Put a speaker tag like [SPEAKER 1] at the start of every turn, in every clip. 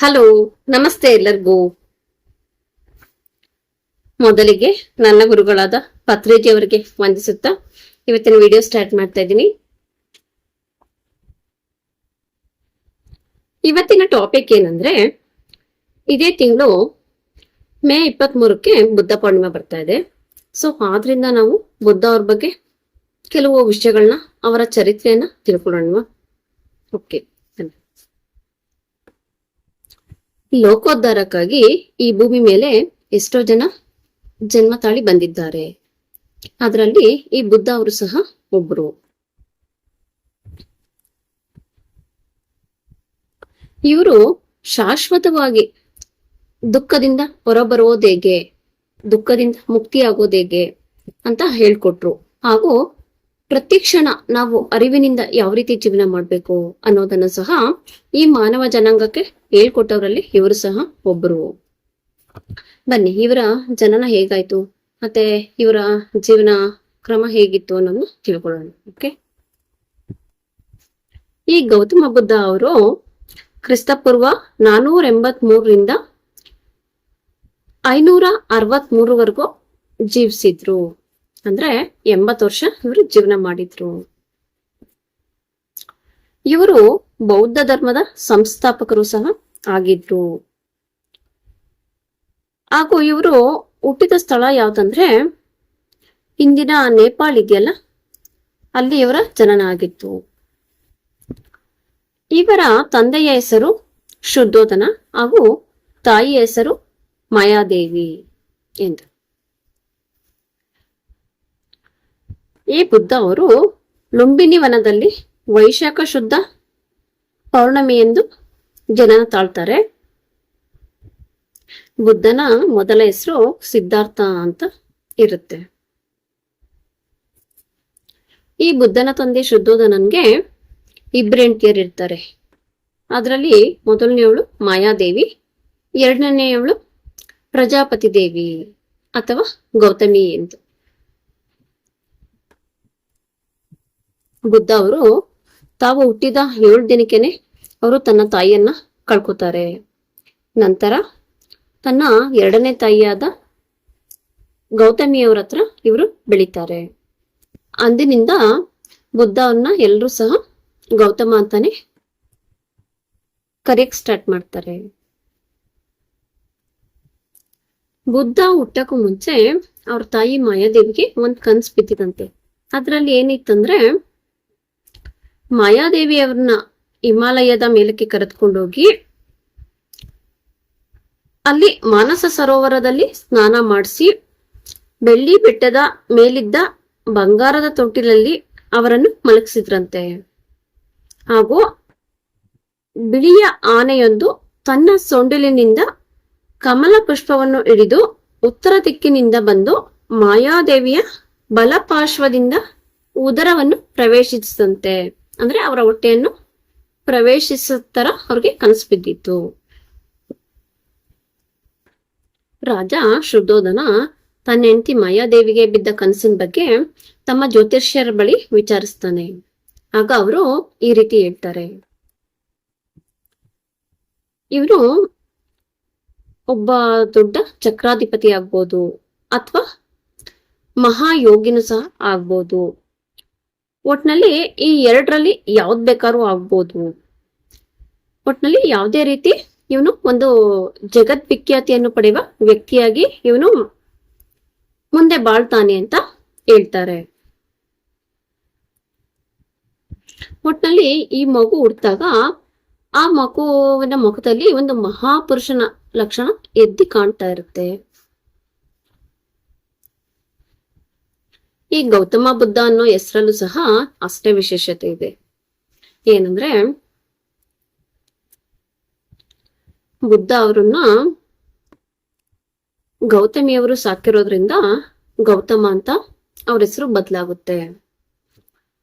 [SPEAKER 1] Hello, ನಮಸ್ತೆ ಎಲ್ಲರಿಗೂ. ಮೊದಲಿಗೆ ನನ್ನ ಗುರುಗಳಾದ ಪತ್ರಿಜಿ ಅವರಿಗೆ ವಂದಿಸುತ್ತಾ ಇವತ್ತಿನ ವಿಡಿಯೋ ಸ್ಟಾರ್ಟ್ ಮಾಡ್ತಾ ಇದ್ದೀನಿ. ಇವತ್ತಿನ ಟಾಪಿಕ್ ಏನಂದ್ರೆ, ಇದೇ ತಿಂಗಳು ಮೇ ಇಪ್ಪತ್ತ್ ಮೂರಕ್ಕೆ ಬುದ್ಧ ಪೂರ್ಣಿಮೆ ಬರ್ತಾ ಇದೆ. ಸೊ ಆದ್ರಿಂದ ನಾವು ಬುದ್ಧ ಅವ್ರ ಬಗ್ಗೆ ಕೆಲವು ವಿಷಯಗಳನ್ನ ಅವರ ಚರಿತ್ರೆಯನ್ನ ತಿಳ್ಕೊಳ್ಳೋಣ ಓಕೆ ಲೋಕೋದ್ಧಾರಕ್ಕಾಗಿ ಈ ಭೂಮಿ ಮೇಲೆ ಎಷ್ಟೋ ಜನ ಜನ್ಮ ತಾಳಿ ಬಂದಿದ್ದಾರೆ. ಅದರಲ್ಲಿ ಈ ಬುದ್ಧ ಅವರು ಸಹ ಒಬ್ರು. ಇವರು ಶಾಶ್ವತವಾಗಿ ದುಃಖದಿಂದ ಹೊರಬರೋದು ಹೇಗೆ? ದುಃಖದಿಂದ ಮುಕ್ತಿ ಹೇಗೆ? ಅಂತ ಹೇಳ್ಕೊಟ್ರು. ಹಾಗೂ ಪ್ರತಿ ಕ್ಷಣ ನಾವು ಅರಿವಿನಿಂದ ಯಾವ ರೀತಿ ಜೀವನ ಮಾಡ್ಬೇಕು ಅನ್ನೋದನ್ನ ಸಹ ಈ ಮಾನವ ಜನಾಂಗಕ್ಕೆ ಹೇಳ್ಕೊಟ್ಟವರಲ್ಲಿ ಇವರು ಸಹ ಒಬ್ರು. ಬನ್ನಿ, ಇವರ ಜನನ ಹೇಗಾಯ್ತು? ಮತ್ತೆ ಇವರ ಜೀವನ ಕ್ರಮ ಹೇಗಿತ್ತು ಅನ್ನೋದನ್ನ ತಿಳ್ಕೊಳ್ಳೋಣ. ಓಕೆ ಈ ಗೌತಮ ಬುದ್ಧ ಅವರು ಕ್ರಿಸ್ತಪೂರ್ವ ನಾನೂರ ಎಂಬತ್ ಮೂರರಿಂದ ಐನೂರ ಅರವತ್ ಮೂರವರೆಗೂ ಜೀವಿಸಿದ್ರು. ಅಂದ್ರೆ ಎಂಬತ್ ವರ್ಷ ಇವರು ಜೀವನ ಮಾಡಿದ್ರು. ಇವರು ಬೌದ್ಧ ಧರ್ಮದ ಸಂಸ್ಥಾಪಕರು ಸಹ ಆಗಿದ್ರು ಹಾಗೂ ಇವರು ಹುಟ್ಟಿದ ಸ್ಥಳ ಯಾವ್ದಂದ್ರೆ ಇಂದಿನ ನೇಪಾಳ ಇದೆಯಲ್ಲ ಅಲ್ಲಿ ಇವರ ಜನನ ಆಗಿತ್ತು ಇವರ ತಂದೆಯ ಹೆಸರು ಶುದ್ಧೋಧನ ಹಾಗೂ ತಾಯಿಯ ಹೆಸರು ಮಾಯಾದೇವಿ ಎಂದು. ಈ ಬುದ್ಧ ಅವರು ಲುಂಬಿನಿ ವನದಲ್ಲಿ ವೈಶಾಖ ಶುದ್ಧ ಪೌರ್ಣಮಿ ಎಂದು ಜನನ ತಾಳ್ತಾರೆ. ಬುದ್ಧನ ಮೊದಲ ಹೆಸರು ಸಿದ್ಧಾರ್ಥ ಅಂತ ಇರುತ್ತೆ. ಈ ಬುದ್ಧನ ತಂದೆ ಶುದ್ಧೋಧನನ್ಗೆ ಇಬ್ರು ಹೆಂಡತಿಯರು ಇರ್ತಾರೆ. ಅದರಲ್ಲಿ ಮೊದಲನೆಯವಳು ಮಾಯಾದೇವಿ, ಎರಡನೆಯವಳು ಪ್ರಜಾಪತಿ ದೇವಿ ಅಥವಾ ಗೌತಮಿ ಎಂದು ಬುದ್ಧ ಅವರು ತಾವು ಹುಟ್ಟಿದ ಏಳು ದಿನಕ್ಕೆನೆ ಅವರು ತನ್ನ ತಾಯಿಯನ್ನ ಕಳ್ಕೊತಾರೆ. ನಂತರ ತನ್ನ ಎರಡನೇ ತಾಯಿಯಾದ ಗೌತಮಿಯವರ ಹತ್ರ ಇವರು ಬೆಳಿತಾರೆ. ಅಂದಿನಿಂದ ಬುದ್ಧವನ್ನ ಎಲ್ಲರೂ ಸಹ ಗೌತಮ ಅಂತಾನೆ ಕರೆಯಕ್ ಸ್ಟಾರ್ಟ್ ಮಾಡ್ತಾರೆ. ಬುದ್ಧ ಹುಟ್ಟಕ್ಕೂ ಮುಂಚೆ ಅವ್ರ ತಾಯಿ ಮಾಯಾದೇವಿಗೆ ಒಂದ್ ಕನ್ಸ್ ಬಿದ್ದಿದಂತೆ. ಅದ್ರಲ್ಲಿ ಏನಿತ್ತಂದ್ರೆ ಮಾಯಾದೇವಿ ಅವ್ರನ್ನ ಹಿಮಾಲಯದ ಮೇಲಕ್ಕೆ ಕರೆದುಕೊಂಡೋಗಿ ಅಲ್ಲಿ ಮಾನಸ ಸರೋವರದಲ್ಲಿ ಸ್ನಾನ ಮಾಡಿಸಿ ಬೆಳ್ಳಿ ಬೆಟ್ಟದ ಮೇಲಿದ್ದ ಬಂಗಾರದ ತೊಟ್ಟಿಲಲ್ಲಿ ಅವರನ್ನು ಮಲಗಿಸಿದ್ರಂತೆ. ಹಾಗೂ ಬಿಳಿಯ ಆನೆಯೊಂದು ತನ್ನ ಸೊಂಡಿಲಿನಿಂದ ಕಮಲ ಪುಷ್ಪವನ್ನು ಹಿಡಿದು ಉತ್ತರ ದಿಕ್ಕಿನಿಂದ ಬಂದು ಮಾಯಾದೇವಿಯ ಬಲಪಾರ್ಶ್ವದಿಂದ ಉದರವನ್ನು ಪ್ರವೇಶಿಸಿದಂತೆ. ಅಂದ್ರೆ ಅವರ ಹೊಟ್ಟೆಯನ್ನು ಪ್ರವೇಶಿಸೋ ತರ ಅವ್ರಿಗೆ ಕನಸು ಬಿದ್ದಿತ್ತು. ರಾಜ ಶುದ್ಧೋಧನ ತನ್ನ ಹೆಂಡತಿ ಮಾಯಾದೇವಿಗೆ ಬಿದ್ದ ಕನಸಿನ ಬಗ್ಗೆ ತಮ್ಮ ಜ್ಯೋತಿಷ್ಯರ ಬಳಿ ವಿಚಾರಿಸ್ತಾನೆ. ಆಗ ಅವರು ಈ ರೀತಿ ಹೇಳ್ತಾರೆ. ಇವರು ಒಬ್ಬ ದೊಡ್ಡ ಚಕ್ರಾಧಿಪತಿ ಆಗ್ಬೋದು ಅಥವಾ ಮಹಾಯೋಗಿನೂ ಸಹ ಆಗ್ಬೋದು. ಒಟ್ನಲ್ಲಿ ಈ ಎರಡರಲ್ಲಿ ಯಾವ್ದು ಬೇಕಾದ್ರೂ ಆಗ್ಬೋದು. ಒಟ್ನಲ್ಲಿ ಯಾವುದೇ ರೀತಿ ಇವನು ಒಂದು ಜಗತ್ ವಿಖ್ಯಾತಿಯನ್ನು ಪಡೆಯುವ ವ್ಯಕ್ತಿಯಾಗಿ ಇವನು ಮುಂದೆ ಬಾಳ್ತಾನೆ ಅಂತ ಹೇಳ್ತಾರೆ. ಒಟ್ನಲ್ಲಿ ಈ ಮಗು ಹುಡ್ತಾಗ ಆ ಮಗುವಿನ ಮುಖದಲ್ಲಿ ಒಂದು ಮಹಾಪುರುಷನ ಲಕ್ಷಣ ಎದ್ದಿ ಕಾಣ್ತಾ ಇರುತ್ತೆ. ಈ ಗೌತಮ ಬುದ್ಧ ಅನ್ನೋ ಹೆಸರಲ್ಲೂ ಸಹ ಅಷ್ಟೇ ವಿಶೇಷತೆ ಇದೆ. ಏನಂದ್ರೆ, ಬುದ್ಧ ಅವರನ್ನ ಗೌತಮಿಯವರು ಸಾಕಿರೋದ್ರಿಂದ ಗೌತಮ ಅಂತ ಅವ್ರ ಹೆಸರು ಬದಲಾಗುತ್ತೆ.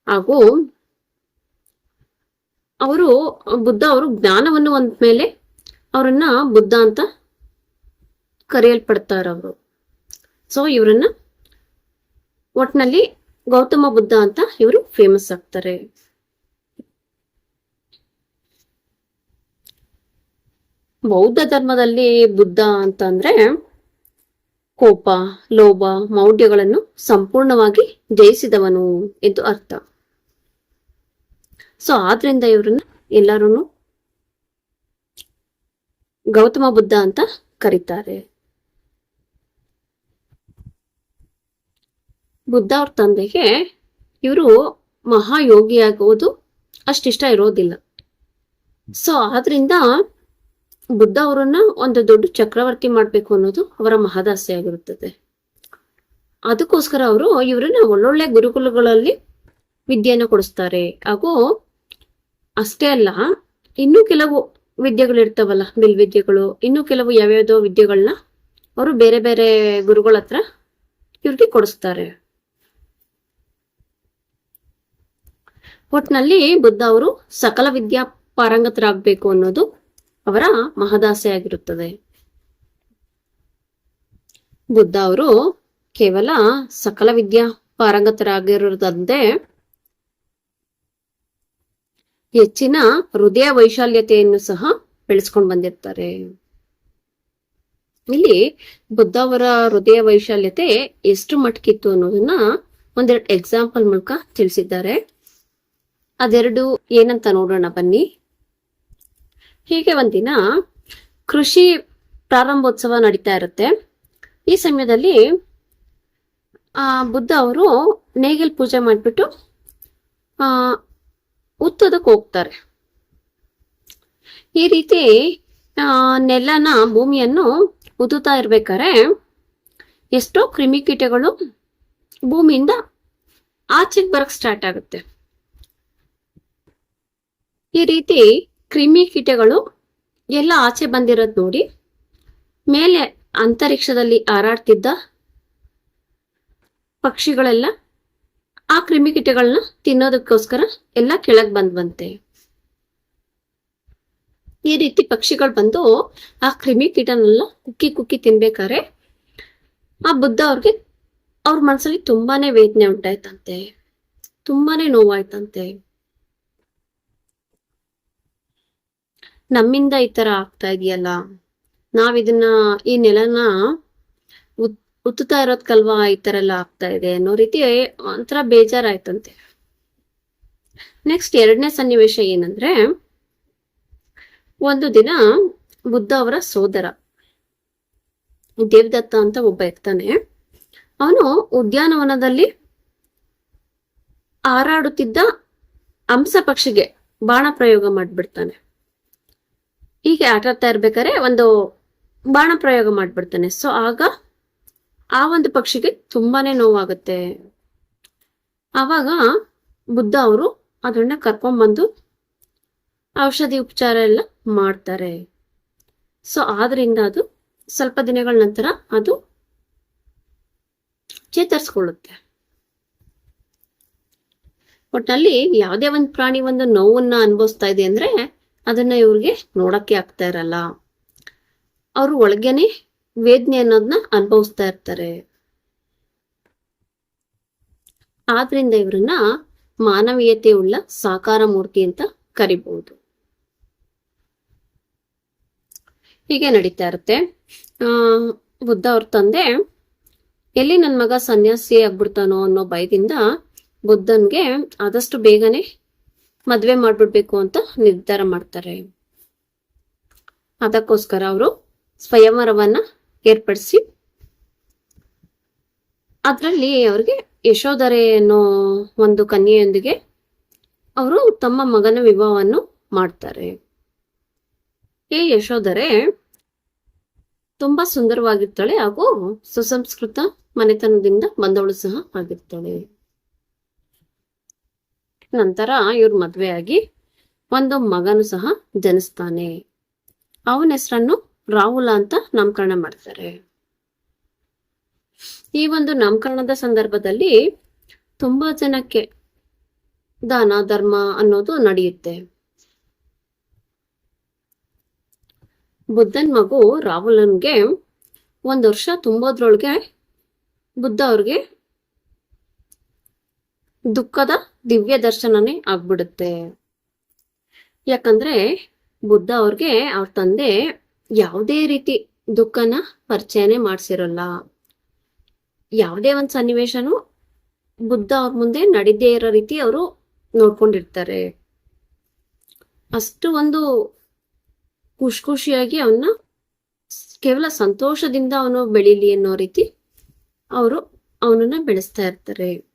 [SPEAKER 1] ಹಾಗೂ ಅವರು, ಬುದ್ಧ ಅವರು ಜ್ಞಾನವನ್ನು ಮೇಲೆ ಅವರನ್ನ ಬುದ್ಧ ಅಂತ ಕರೆಯಲ್ಪಡ್ತಾರವರು. ಸೊ ಇವರನ್ನ ಒಟ್ನಲ್ಲಿ ಗೌತಮ ಬುದ್ಧ ಅಂತ ಇವರು ಫೇಮಸ್ ಆಗ್ತಾರೆ. ಬೌದ್ಧ ಧರ್ಮದಲ್ಲಿ ಬುದ್ಧ ಅಂತಂದ್ರೆ ಕೋಪ, ಲೋಭ, ಮೌಢ್ಯಗಳನ್ನು ಸಂಪೂರ್ಣವಾಗಿ ಜಯಿಸಿದವನು ಎಂದು ಅರ್ಥ. ಸೊ ಆದ್ರಿಂದ ಇವರನ್ನ ಎಲ್ಲರೂ ಗೌತಮ ಬುದ್ಧ ಅಂತ ಕರೀತಾರೆ. ಬುದ್ಧ ಅವ್ರ ತಂದೆಗೆ ಇವರು ಮಹಾಯೋಗಿ ಆಗೋದು ಅಷ್ಟಿಷ್ಟ ಇರೋದಿಲ್ಲ. ಸೊ ಆದ್ರಿಂದ ಬುದ್ಧ ಅವರನ್ನ ಒಂದು ದೊಡ್ಡ ಚಕ್ರವರ್ತಿ ಮಾಡ್ಬೇಕು ಅನ್ನೋದು ಅವರ ಮಹದಾಸೆ ಆಗಿರುತ್ತದೆ. ಅದಕ್ಕೋಸ್ಕರ ಅವರು ಇವರನ್ನ ಒಳ್ಳೊಳ್ಳೆ ಗುರುಕುಲಗಳಲ್ಲಿ ವಿದ್ಯೆಯನ್ನು ಕೊಡಿಸ್ತಾರೆ. ಹಾಗೂ ಅಷ್ಟೇ ಅಲ್ಲ, ಇನ್ನೂ ಕೆಲವು ವಿದ್ಯೆಗಳು ಇರ್ತಾವಲ್ಲ ಬಿಲ್ ವಿದ್ಯೆಗಳು, ಇನ್ನೂ ಕೆಲವು ಯಾವ್ಯಾವ್ದೋ ವಿದ್ಯೆಗಳನ್ನ ಅವರು ಬೇರೆ ಬೇರೆ ಗುರುಗಳ ಹತ್ರ ಇವ್ರಿಗೆ ಕೊಡಿಸ್ತಾರೆ. ಒಟ್ನಲ್ಲಿ ಬುದ್ಧ ಅವರು ಸಕಲ ವಿದ್ಯಾ ಪಾರಂಗತರಾಗಬೇಕು ಅನ್ನೋದು ಅವರ ಮಹದಾಸೆ ಆಗಿರುತ್ತದೆ. ಬುದ್ಧ ಅವರು ಕೇವಲ ಸಕಲ ವಿದ್ಯಾ ಪಾರಂಗತರಾಗಿರುವುದಂತೆ ಹೆಚ್ಚಿನ ಹೃದಯ ವೈಶಾಲ್ಯತೆಯನ್ನು ಸಹ ಬೆಳೆಸ್ಕೊಂಡು ಬಂದಿರ್ತಾರೆ. ಇಲ್ಲಿ ಬುದ್ಧ ಅವರ ಹೃದಯ ವೈಶಾಲ್ಯತೆ ಎಷ್ಟು ಮಟ್ಕಿತ್ತು ಅನ್ನೋದನ್ನ ಒಂದೆರಡು ಎಕ್ಸಾಂಪಲ್ ಮೂಲಕ ತಿಳಿಸಿದ್ದಾರೆ. ಅದೆರಡು ಏನಂತ ನೋಡೋಣ ಬನ್ನಿ. ಹೀಗೆ ಒಂದಿನ ಕೃಷಿ ಪ್ರಾರಂಭೋತ್ಸವ ನಡೀತಾ ಇರುತ್ತೆ. ಈ ಸಮಯದಲ್ಲಿ, ಆ, ಬುದ್ಧ ಅವರು ನೇಗಿಲ್ ಪೂಜೆ ಮಾಡಿಬಿಟ್ಟು, ಆ, ಉತ್ತದಕ್ಕೆ ಹೋಗ್ತಾರೆ. ಈ ರೀತಿ ನೆಲನ ಭೂಮಿಯನ್ನು ಉದುತ್ತಾ ಇರ್ಬೇಕಾದ್ರೆ, ಎಷ್ಟೋ ಕ್ರಿಮಿಕೀಟಗಳು ಭೂಮಿಯಿಂದ ಆಚೆಗೆ ಬರಕ್ ಸ್ಟಾರ್ಟ್ ಆಗುತ್ತೆ. ಈ ರೀತಿ ಕ್ರಿಮಿ ಕೀಟಗಳು ಎಲ್ಲ ಆಚೆ ಬಂದಿರೋದ್ ನೋಡಿ, ಮೇಲೆ ಅಂತರಿಕ್ಷದಲ್ಲಿ ಹಾರಾಡ್ತಿದ್ದ ಪಕ್ಷಿಗಳೆಲ್ಲ ಆ ಕ್ರಿಮಿಕೀಟಗಳನ್ನ ತಿನ್ನೋದಕ್ಕೋಸ್ಕರ ಎಲ್ಲ ಕೆಳಗ್ ಬಂದ್ವಂತೆ. ಈ ರೀತಿ ಪಕ್ಷಿಗಳು ಬಂದು ಆ ಕ್ರಿಮಿಕೀಟನೆಲ್ಲ ಕುಕ್ಕಿ ಕುಕ್ಕಿ ತಿನ್ಬೇಕಾರೆ ಆ ಬುದ್ಧ ಅವ್ರಿಗೆ ಅವ್ರ ಮನಸ್ಸಲ್ಲಿ ತುಂಬಾನೇ ವೇದನೆ ಉಂಟಾಯ್ತಂತೆ. ತುಂಬಾನೇ ನೋವಾಯ್ತಂತೆ. ನಮ್ಮಿಂದ ಈ ತರ ಆಗ್ತಾ ಇದೆಯಲ್ಲ? ಇದನ್ನ ಈ ನೆಲನ ಉತ್, ಉತ್ತುತ್ತಾ ಇರೋದ್ಕಲ್ವಾ ಈ ತರ ಎಲ್ಲ ಆಗ್ತಾ ಇದೆ ಅನ್ನೋ ರೀತಿ ಒಂಥರ ಬೇಜಾರಾಯ್ತಂತೆ. ನೆಕ್ಸ್ಟ್ ಎರಡನೇ ಸನ್ನಿವೇಶ ಏನಂದ್ರೆ, ಒಂದು ದಿನ ಬುದ್ಧ ಅವರ ಸೋದರ. ದೇವದತ್ತ ಅಂತ ಒಬ್ಬ ಇರ್ತಾನೆ. ಅವನು ಉದ್ಯಾನವನದಲ್ಲಿ ಹಾರಾಡುತ್ತಿದ್ದ ಹಂಸ ಪಕ್ಷಿಗೆ ಬಾಣ ಪ್ರಯೋಗ ಮಾಡ್ಬಿಡ್ತಾನೆ. ಹೀಗೆ ಆಟ ಆಡ್ತಾ ಇರ್ಬೇಕಾದ್ರೆ ಒಂದು ಬಾಣ ಪ್ರಯೋಗ ಮಾಡ್ಬಿಡ್ತಾನೆ. ಸೊ ಆಗ ಆ ಒಂದು ಪಕ್ಷಿಗೆ ತುಂಬಾನೇ ನೋವಾಗುತ್ತೆ. ಆವಾಗ ಬುದ್ಧ ಅವರು ಅದನ್ನ ಕರ್ಕೊಂಡ್ಬಂದು ಔಷಧಿ ಉಪಚಾರ ಎಲ್ಲ ಮಾಡ್ತಾರೆ. ಸೊ ಆದ್ರಿಂದ ಅದು ಸ್ವಲ್ಪ ದಿನಗಳ ನಂತರ ಅದು ಚೇತರಿಸ್ಕೊಳ್ಳುತ್ತೆ. ಒಟ್ನಲ್ಲಿ ಯಾವುದೇ ಒಂದು ಪ್ರಾಣಿ ಒಂದು ನೋವನ್ನ ಅನುಭವಿಸ್ತಾ ಇದೆ ಅಂದ್ರೆ ಅದನ್ನ ಇವ್ರಿಗೆ ನೋಡಕ್ಕೆ ಆಗ್ತಾ ಇರಲ್ಲ. ಅವ್ರು ಒಳಗೇನೆ ವೇದನೆ ಅನ್ನೋದನ್ನ ಅನುಭವಿಸ್ತಾ ಇರ್ತಾರೆ. ಆದ್ರಿಂದ ಇವ್ರನ್ನ ಮಾನವೀಯತೆ ಉಳ್ಳ ಸಾಕಾರ ಮೂರ್ತಿ ಅಂತ ಕರಿಬಹುದು. ಹೀಗೆ ನಡೀತಾ ಇರುತ್ತೆ. ಆ, ಬುದ್ಧ ಅವ್ರ ತಂದೆ, ಎಲ್ಲಿ ನನ್ನ ಮಗ ಸನ್ಯಾಸಿ ಆಗ್ಬಿಡ್ತಾನೋ ಅನ್ನೋ ಭಯದಿಂದ ಬುದ್ಧನ್ಗೆ ಆದಷ್ಟು ಬೇಗನೆ ಮದ್ವೆ ಮಾಡ್ಬಿಡ್ಬೇಕು ಅಂತ ನಿರ್ಧಾರ ಮಾಡ್ತಾರೆ. ಅದಕ್ಕೋಸ್ಕರ ಅವರು ಸ್ವಯಂವರವನ್ನ ಏರ್ಪಡಿಸಿ ಅದರಲ್ಲಿ ಅವ್ರಿಗೆ ಯಶೋಧರೆ ಅನ್ನೋ ಒಂದು ಕನ್ಯೆಯೊಂದಿಗೆ ಅವರು ತಮ್ಮ ಮಗನ ವಿವಾಹವನ್ನು ಮಾಡ್ತಾರೆ. ಈ ಯಶೋಧರೆ ತುಂಬಾ ಸುಂದರವಾಗಿರ್ತಾಳೆ ಹಾಗೂ ಸುಸಂಸ್ಕೃತ ಮನೆತನದಿಂದ ಬಂದವಳು ಸಹ ಆಗಿರ್ತಾಳೆ. ನಂತರ ಇವ್ರ ಆಗಿ ಒಂದು ಮಗನು ಸಹ ಜನಿಸ್ತಾನೆ. ಅವನ ಹೆಸರನ್ನು ರಾಹುಲ ಅಂತ ನಾಮಕರಣ ಮಾಡ್ತಾರೆ. ಈ ಒಂದು ನಾಮಕರಣದ ಸಂದರ್ಭದಲ್ಲಿ ತುಂಬಾ ಜನಕ್ಕೆ ದಾನ, ಧರ್ಮ ಅನ್ನೋದು ನಡೆಯುತ್ತೆ. ಬುದ್ಧನ್ ಮಗು ರಾಹುಲನ್ಗೆ ಒಂದ್ ವರ್ಷ ತುಂಬೋದ್ರೊಳಗೆ ಬುದ್ಧ ಅವ್ರಿಗೆ ದುಃಖದ ದಿವ್ಯ ದರ್ಶನನೇ ಆಗ್ಬಿಡುತ್ತೆ. ಯಾಕಂದ್ರೆ ಬುದ್ಧ ಅವ್ರಿಗೆ ಅವ್ರ ತಂದೆ ಯಾವುದೇ ರೀತಿ ದುಃಖನ ಪರಿಚಯನೇ ಮಾಡ್ಸಿರಲ್ಲ. ಯಾವುದೇ ಒಂದು ಸನ್ನಿವೇಶನು ಬುದ್ಧ ಅವ್ರ ಮುಂದೆ ನಡೀದೇ ಇರೋ ರೀತಿ ಅವರು ನೋಡ್ಕೊಂಡಿರ್ತಾರೆ. ಅಷ್ಟು ಒಂದು ಖುಷಿ ಖುಷಿಯಾಗಿ ಅವನ್ನ ಕೇವಲ ಸಂತೋಷದಿಂದ ಅವನು ಬೆಳೀಲಿ ಅನ್ನೋ ರೀತಿ ಅವರು ಅವನನ್ನ ಬೆಳೆಸ್ತಾ ಇರ್ತಾರೆ.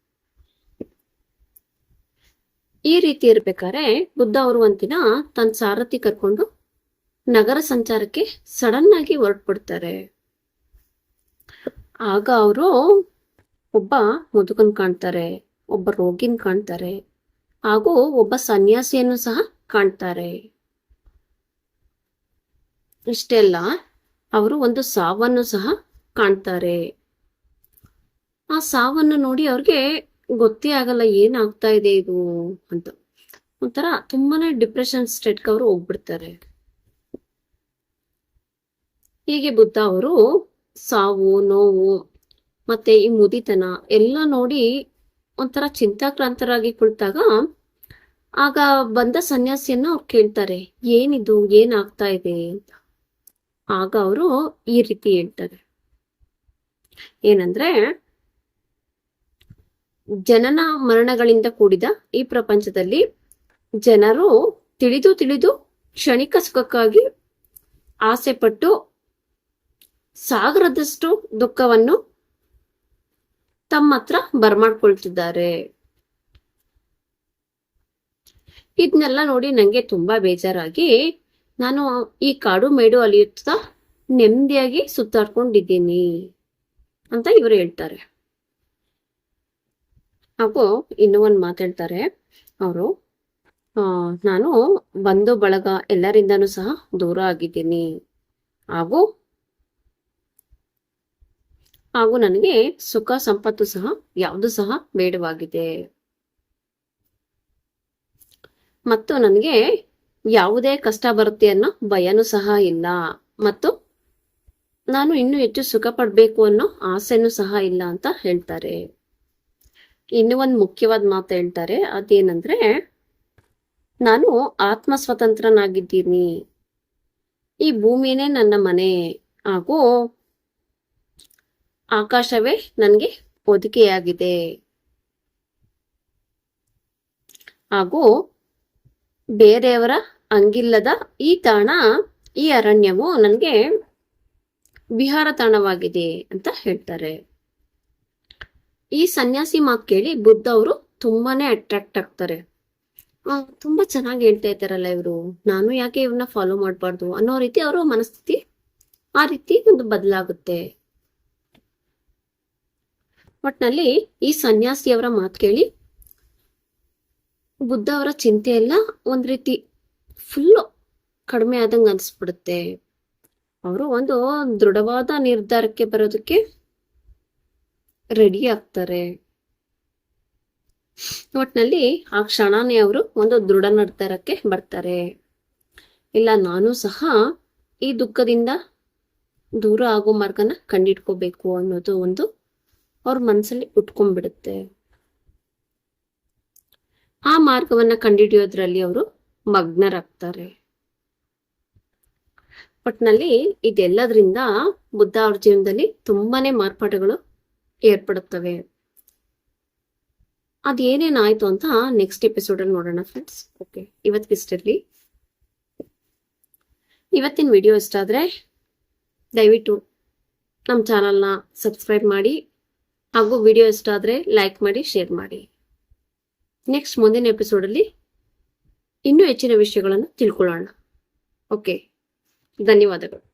[SPEAKER 1] ಈ ರೀತಿ ಇರ್ಬೇಕಾದ್ರೆ ಬುದ್ಧ ಅವರು ಒಂದಿನ ತನ್ನ ಸಾರಥಿ ಕರ್ಕೊಂಡು ನಗರ ಸಂಚಾರಕ್ಕೆ ಸಡನ್ ಆಗಿ ಹೊರಟ್ಬಿಡ್ತಾರೆ. ಆಗ ಅವರು ಒಬ್ಬ ಮುದುಕನ್ ಕಾಣ್ತಾರೆ, ಒಬ್ಬ ರೋಗಿನ್ ಕಾಣ್ತಾರೆ, ಹಾಗೂ ಒಬ್ಬ ಸನ್ಯಾಸಿಯನ್ನು ಸಹ ಕಾಣ್ತಾರೆ. ಇಷ್ಟೆಲ್ಲ ಅವರು ಒಂದು ಸಾವನ್ನು ಸಹ ಕಾಣ್ತಾರೆ. ಆ ಸಾವನ್ನು ನೋಡಿ ಅವ್ರಿಗೆ ಗೊತ್ತೇ ಆಗಲ್ಲ ಏನಾಗ್ತಾ ಇದೆ ಇದು ಅಂತ. ಒಂಥರ ತುಂಬಾನೇ ಡಿಪ್ರೆಷನ್ ಸ್ಟೇಟ್ಗೆ ಅವರು ಹೋಗ್ಬಿಡ್ತಾರೆ. ಹೀಗೆ ಬುದ್ಧ ಅವರು ಸಾವು, ನೋವು, ಮತ್ತೆ ಈ ಮುದಿತನ ಎಲ್ಲ ನೋಡಿ ಒಂಥರ ಚಿಂತಾಕ್ರಾಂತರಾಗಿ ಕುಳಿತಾಗ ಆಗ ಬಂದ ಸನ್ಯಾಸಿಯನ್ನ ಅವ್ರು ಕೇಳ್ತಾರೆ, ಏನಿದು ಏನಾಗ್ತಾ ಇದೆ ಅಂತ. ಆಗ ಅವರು ಈ ರೀತಿ ಹೇಳ್ತಾರೆ. ಏನಂದ್ರೆ ಜನನ ಮರಣಗಳಿಂದ ಕೂಡಿದ ಈ ಪ್ರಪಂಚದಲ್ಲಿ ಜನರು ತಿಳಿದು ತಿಳಿದು ಕ್ಷಣಿಕ ಸುಖಕ್ಕಾಗಿ ಆಸೆ ಪಟ್ಟು ಸಾಗರದಷ್ಟು ದುಃಖವನ್ನು ತಮ್ಮ ಹತ್ರ ಬರ್ಮಾಡ್ಕೊಳ್ತಿದ್ದಾರೆ. ಇದನ್ನೆಲ್ಲ ನೋಡಿ ನಂಗೆ ತುಂಬಾ ಬೇಜಾರಾಗಿ ನಾನು ಈ ಕಾಡು ಮೇಡು ಅಲಿಯುತ್ತಾ ನೆಮ್ಮದಿಯಾಗಿ ಸುತ್ತಾಡ್ಕೊಂಡಿದ್ದೀನಿ ಅಂತ ಇವರು ಹೇಳ್ತಾರೆ. ಹಾಗೂ ಇನ್ನೂ ಒಂದು ಮಾತಾಡ್ತಾರೆ ಅವರು. ನಾನು ಬಂಧು ಬಳಗ ಎಲ್ಲರಿಂದನೂ ಸಹ ದೂರ ಆಗಿದ್ದೀನಿ. ಹಾಗೂ ಹಾಗೂ ನನಗೆ ಸುಖ ಸಂಪತ್ತು ಸಹ ಯಾವುದು ಸಹ ಬೇಡವಾಗಿದೆ. ಮತ್ತು ನನಗೆ ಯಾವುದೇ ಕಷ್ಟ ಬರುತ್ತೆ ಅನ್ನೋ ಭಯನೂ ಸಹ ಇಲ್ಲ. ಮತ್ತು ನಾನು ಇನ್ನೂ ಹೆಚ್ಚು ಸುಖ ಪಡ್ಬೇಕು ಅನ್ನೋ ಆಸೆನೂ ಸಹ ಇಲ್ಲ ಅಂತ ಹೇಳ್ತಾರೆ. ಇನ್ನು ಒಂದು ಮುಖ್ಯವಾದ ಮಾತು ಹೇಳ್ತಾರೆ, ಅದೇನಂದ್ರೆ, ನಾನು ಆತ್ಮ ಸ್ವತಂತ್ರನಾಗಿದ್ದೀನಿ ಈ ಭೂಮಿನೇ ನನ್ನ ಮನೆ ಹಾಗೂ ಆಕಾಶವೇ ನನಗೆ ಒದಿಕೆಯಾಗಿದೆ ಹಾಗೂ ಬೇರೆಯವರ ಅಂಗಿಲ್ಲದ ಈ ತಾಣ, ಈ ಅರಣ್ಯವು ನನಗೆ ವಿಹಾರ ತಾಣವಾಗಿದೆ ಅಂತ ಹೇಳ್ತಾರೆ. ಈ ಸನ್ಯಾಸಿ ಮಾತು ಕೇಳಿ ಬುದ್ಧ ಅವರು ತುಂಬಾನೇ ಅಟ್ರಾಕ್ಟ್ ಆಗ್ತಾರೆ. ತುಂಬಾ ಚೆನ್ನಾಗಿ ಹೇಳ್ತಾ ಇದ್ದಾರಲ್ಲ ಇವರು. ನಾನು ಯಾಕೆ ಇವ್ರನ್ನ ಫಾಲೋ ಮಾಡಬಾರ್ದು ಅನ್ನೋ ರೀತಿ ಅವರ ಮನಸ್ಥಿತಿ ಆ ರೀತಿ ಒಂದು ಬದಲಾಗುತ್ತೆ. ಒಟ್ನಲ್ಲಿ ಈ ಸನ್ಯಾಸಿಯವರ ಮಾತು ಕೇಳಿ ಬುದ್ಧ ಅವರ ಚಿಂತೆ ಎಲ್ಲ ಒಂದ್ ರೀತಿ ಫುಲ್ಲು ಕಡಿಮೆ ಆದಂಗೆ ಅನ್ಸ್ಬಿಡುತ್ತೆ. ಅವರು ಒಂದು ದೃಢವಾದ ನಿರ್ಧಾರಕ್ಕೆ ಬರೋದಕ್ಕೆ ರೆಡಿ ಆಗ್ತಾರೆ. ಒಟ್ನಲ್ಲಿ ಆ ಕ್ಷಣನೇ ಅವರು ಒಂದು ದೃಢ ನಿರ್ಧಾರಕ್ಕೆ ಬರ್ತಾರೆ. ಇಲ್ಲ, ನಾನು ಸಹ ಈ ದುಃಖದಿಂದ ದೂರ ಆಗೋ ಮಾರ್ಗನ ಕಂಡಿಟ್ಕೋಬೇಕು ಅನ್ನೋದು ಒಂದು ಅವ್ರ ಮನಸ್ಸಲ್ಲಿ ಉಟ್ಕೊಂಡ್ಬಿಡುತ್ತೆ. ಆ ಮಾರ್ಗವನ್ನ ಕಂಡಿಡಿಯೋದ್ರಲ್ಲಿ ಅವರು ಮಗ್ನರಾಗ್ತಾರೆ. ಒಟ್ನಲ್ಲಿ ಇದೆಲ್ಲದ್ರಿಂದ ಬುದ್ಧ ಅವ್ರ ಜೀವನದಲ್ಲಿ ತುಂಬಾನೇ ಮಾರ್ಪಾಡುಗಳು ಏರ್ಪಡುತ್ತವೆ. ಅದೇನೇನಾಯ್ತು ಅಂತ ನೆಕ್ಸ್ಟ್ ಎಪಿಸೋಡ್ ಅಲ್ಲಿ ನೋಡೋಣ ಫ್ರೆಂಡ್ಸ್ ಓಕೆ ಇವತ್ತಿಗೆ ಇಷ್ಟಿರ್ಲಿ ಇವತ್ತಿನ ವಿಡಿಯೋ ಇಷ್ಟ ಆದ್ರೆ ದಯವಿಟ್ಟು ನಮ್ಮ ಚಾನಲ್ನ ಸಬ್ಸ್ಕ್ರೈಬ್ ಮಾಡಿ, ಹಾಗೂ ವಿಡಿಯೋ ಇಷ್ಟ ಆದರೆ ಲೈಕ್ ಮಾಡಿ ಶೇರ್ ಮಾಡಿ. ನೆಕ್ಸ್ಟ್ ಮುಂದಿನ ಎಪಿಸೋಡಲ್ಲಿ ಇನ್ನೂ ಹೆಚ್ಚಿನ ವಿಷಯಗಳನ್ನು ತಿಳ್ಕೊಳ್ಳೋಣ. ಓಕೆ ಧನ್ಯವಾದಗಳು.